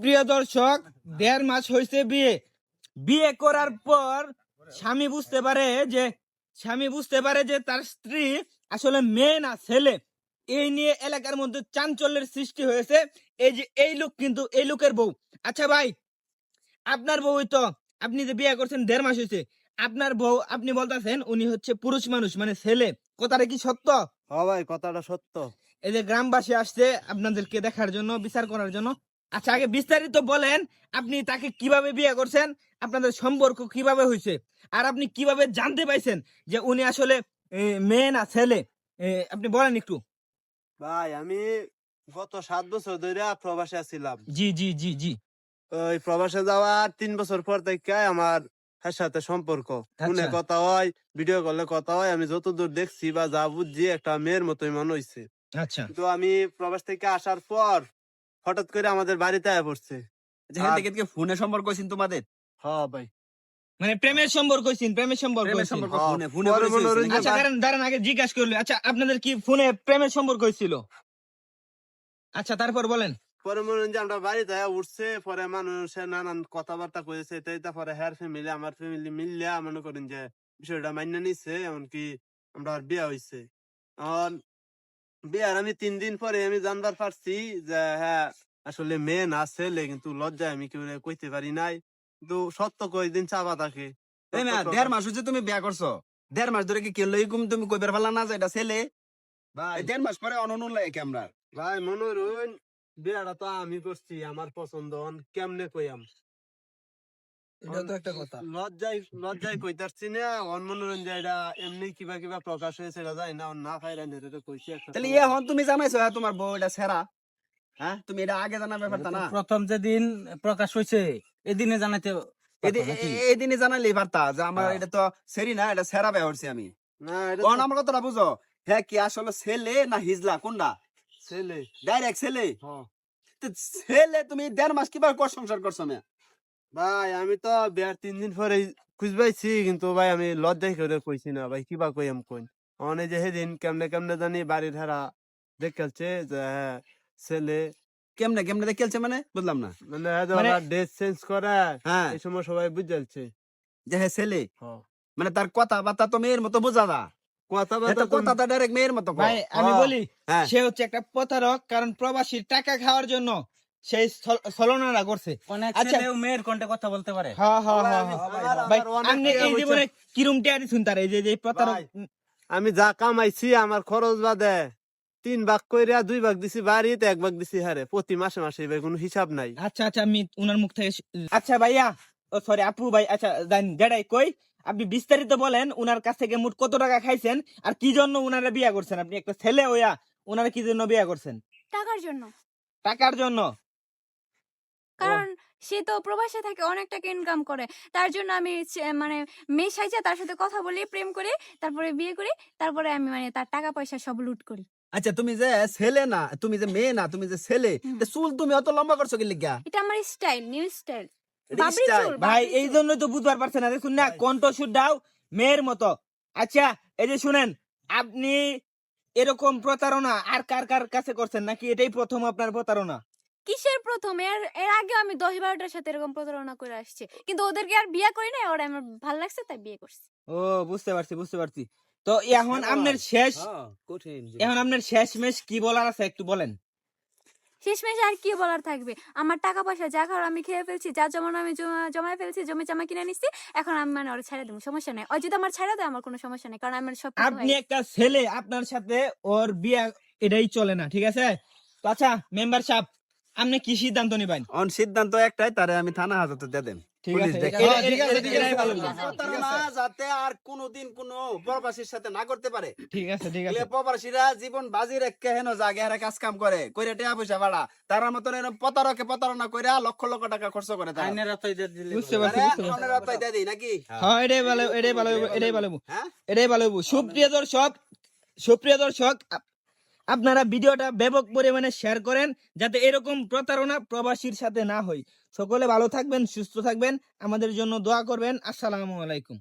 প্রিয় দর্শক দেড় মাস হয়েছে বিয়ে। বিয়ে করার পর স্বামী বুঝতে পারে যে স্বামী বুঝতে পারে যে তার স্ত্রী আসলে মেয়ে না ছেলে। এই নিয়ে এলাকার মধ্যে চাঞ্চল্যের সৃষ্টি হয়েছে। এই যে এই লোক কিন্তু এই লোকের বউ। আচ্ছা ভাই আপনার বউ তো আপনি যে বিয়ে করছেন দেড় মাস হয়েছে আপনার বউ আপনি বলতেছেন উনি হচ্ছে পুরুষ মানুষ মানে ছেলে। কথাটা কি সত্য? হ ভাই কথাটা সত্য। এই যে গ্রামবাসী আসছে আপনাদেরকে দেখার জন্য বিচার করার জন্য। আচ্ছা আগে বিস্তারিত বলেন আপনি তাকে কীভাবে বিয়ে করছেন আপনাদের সম্পর্ক কীভাবে হয়েছে আর আপনি কীভাবে জানতে পাইছেন যে উনি আসলে মেয়ে না ছেলে? আপনি বলেন একটু। ভাই আমি গত সাত বছর ধরে প্রবাসে ছিলাম জি জি জি জি। ওই প্রবাসে যাওয়ার তিন বছর পর থেকে আমার এর সাথে সম্পর্ক। ফোনে আচ্ছা। কথা হয় ভিডিও কলে কথা হয় আমি যতদূর দেখছি বা যা বুঝছি একটা মেয়ের মতোই মনে হইছে। আচ্ছা। তো আমি প্রবাস থেকে আসার পর হঠাৎ করে আমাদের বাড়িতে আয়া পড়ছে। যেখান থেকে থেকে ফোনে সম্পর্ক হয়েছিল তোমাদের? হ্যাঁ ভাই। মানে প্রেমের সম্পর্ক প্রেমের সম্পর্ক প্রেমের ফোনে ফোনে? আচ্ছা দাঁড়ান দাঁড়ান আগে জিজ্ঞাসা করল। আচ্ছা আপনাদের কি ফোনে প্রেমের সম্পর্ক হয়েছিল আচ্ছা তারপর বলেন। পরে মনে যে আমরা বাড়িতে উঠছে পরে মানুষের নানান কথাবার্তা কয়েছে তাই পরে হ্যার ফ্যামিলি আমার ফ্যামিলি মিললে মনে করেন যে বিষয়টা মান্য নিচ্ছে এমনকি আমরা আর বিয়া হইছে। বিয়ার আমি তিন দিন পরে আমি জানবার পারছি যে হ্যাঁ আসলে মেয়ে না ছেলে কিন্তু লজ্জায় আমি কেউ কইতে পারি নাই। কিন্তু সত্য কয়েকদিন চাপা থাকে। না, দেড় মাস হচ্ছে তুমি বিয়া করছ। দেড় মাস ধরে কি কেউ লইকুম তুমি কইবার পারলা না এটা ছেলে? ভাই। দেড় মাস পরে অননুন লাগে ক্যামেরা ভাই মনোরঞ্জন বিয়াটা তো আমি করছি আমার পছন্দ কেমনে কইয়াম? এটা তো একটা কথা। লজ্জায় লজ্জায় কইতারছি না অন মনোরঞ্জন এটা এমনি কিবা কিবা প্রকাশ হয়েছে এটা যায় না না খাইরা নেরে কইছি তাহলে সময়। এখন তুমি জানাইছো হ্যাঁ, তোমার বউ এটা সেরা? হ্যাঁ তুমি এটা আগে জানাবে পারতা না? প্রথম যেদিন প্রকাশ হয়েছে এদিনে জানাতে এদি- পারতা জানাইলেই যে আমার হ্যাঁ। এটা তো সেরি না এটা সেরা ব্যয় হচ্ছে আমি। না এটা কোন আমার কথাটা বুঝো হ্যাঁ কি আসলে ছেলে না হিজলা কোনটা? ছেলে। ডাইরেক্ট ছেলে? হ্যাঁ। ছেলে তুমি দেড় মাস কীভাবে কর সংসার করছ মেয়ে ভাই আমি তো বিয়ার তিন দিন পরে খুঁজবাইছি কিন্তু ভাই আমি লজ্জায় করে কইছি না ভাই কিবা কইয়াম কইন? অনে যে সেদিন কেমনে কেমনে জানি বাড়ির হেরা দেখাচ্ছে যে হ্যাঁ ছেলে কেমনে কেমনে মানে? বুঝলাম না। মানে মানে- ড্রেস চেঞ্জ করে হ্যাঁ। এই সময় সবাই বুঝালছে যে হ্যাঁ ছেলে হ্যাঁ। মানে তার কথাবার্তা তো মেয়ের মতো বোঝা দা কথা এটা বার্তা তো- ডাইরেক্ট মেয়ের মতো। ভাই আমি হ্যাঁ। বলি হ্যাঁ। সে হচ্ছে একটা প্রতারক কারণ প্রবাসীর টাকা খাওয়ার জন্য সেই ছলনাটা করছে। আচ্ছা। মেয়ের কণ্ঠে কথা বলতে পারে। হ্যাঁ হ্যাঁ হ্যাঁ আমি- হ্যাঁ। ভাই আপনি এই জীবনে কিরম টিয়ারি শুনতার এই যে যে প্রতারক আমি যা কামাইছি আমার খরচ বাদে তিন ভাগ কইরা দুই ভাগ দিছি বাড়িতে এক ভাগ দিছি হারে। প্রতি মাসে মাসে ভাই কোনো হিসাব নাই। আচ্ছা আচ্ছা আমি উনার মুখ থেকে আচ্ছা ভাইয়া ও সরি আপু ভাই আচ্ছা জান কই? আপনি বিস্তারিত বলেন উনার কাছ থেকে মোট কত টাকা খাইছেন আর কি জন্য উনারা বিয়া করছেন? আপনি একটা ছেলে হইয়া উনারা কি জন্য বিয়া করছেন? টাকার জন্য। টাকার জন্য? কারণ সে তো প্রবাসে থাকে অনেক টাকা ইনকাম করে। তার জন্য আমি মানে মেয়ে সাইজা তার সাথে কথা বলি প্রেম করে তারপরে বিয়ে করি তারপরে আমি মানে তার টাকা পয়সা সব লুট করি। আচ্ছা তুমি যে ছেলে না তুমি যে মেয়ে না তুমি যে ছেলে হুম। তা চুল তুমি অত লম্বা করছ কি লিগা? এটা আমার স্টাইল নিউ স্টাইল এটা বাবরি style। চুল, ভাই বাবরি এই চুল। জন্যই তো বুঝবার পারছেন না। দেখুন না কণ্ঠ দাও মেয়ের মতো। আচ্ছা এই যে শুনেন আপনি এরকম প্রতারণা আর কার কার কাছে করছেন? নাকি এটাই প্রথম আপনার প্রতারণা? কিসের প্রথম? এর এর আগে আমি দশ বারোটার সাথে এরকম প্রতারণা করে আসছি। কিন্তু ওদেরকে আর বিয়ে করি না ওরা আমার ভালো লাগছে তাই বিয়ে করছি। ও বুঝতে পারছি বুঝতে পারছি। তো এখন আপনার শেষ হ্যাঁ, কঠিন এখন আপনার শেষ মেশ কি বলার আছে একটু বলেন? শেষমেশ আর কি বলার থাকবে? আমার টাকা পয়সা যা খাওয়ার আমি খেয়ে ফেলছি যা জমানো আমি জমায় ফেলছি জমি জামা কিনে নিচ্ছি এখন আমি মানে ওরা ছেড়ে দেবো সমস্যা নেই। ও যদি আমার ছেড়ে দেয় আমার কোনো সমস্যা নেই কারণ আমার সব আপনি একটা ছেলে আপনার সাথে ওর বিয়ে এটাই চলে না ঠিক আছে? তো আচ্ছা মেম্বার সাহেব আপনি কি সিদ্ধান্ত নিবেন? অন সিদ্ধান্ত একটাই তারে আমি থানা হাজতে দিয়ে দেন। হ্যাঁ, যাতে আর কোনোদিন কোনো প্রবাসীর সাথে না করতে পারে। ঠিক আছে ঠিক আছে। প্রবাসীরা জীবন বাজি রেখে হেন জাগে হারে কাজ কাম করে। কইরা টাকা পয়সা বাড়া। তার মতন এরকম প্রতারকে প্রতারণা কইরা লক্ষ লক্ষ টাকা খরচ করে বুঝতে পারছি অন্যের দিয়ে দিই নাকি? হ্যাঁ। এটাই ভালো এটাই ভালো হইবো, এটাই ভালো। হ্যাঁ? এটাই ভালো। সুপ্রিয় দর্শক সুপ্রিয় দর্শক আপনারা ভিডিওটা ব্যাপক পরিমাণে শেয়ার করেন যাতে এরকম প্রতারণা প্রবাসীর সাথে না হয়। সকলে ভালো থাকবেন, সুস্থ থাকবেন। আমাদের জন্য দোয়া করবেন। আসসালামু আলাইকুম।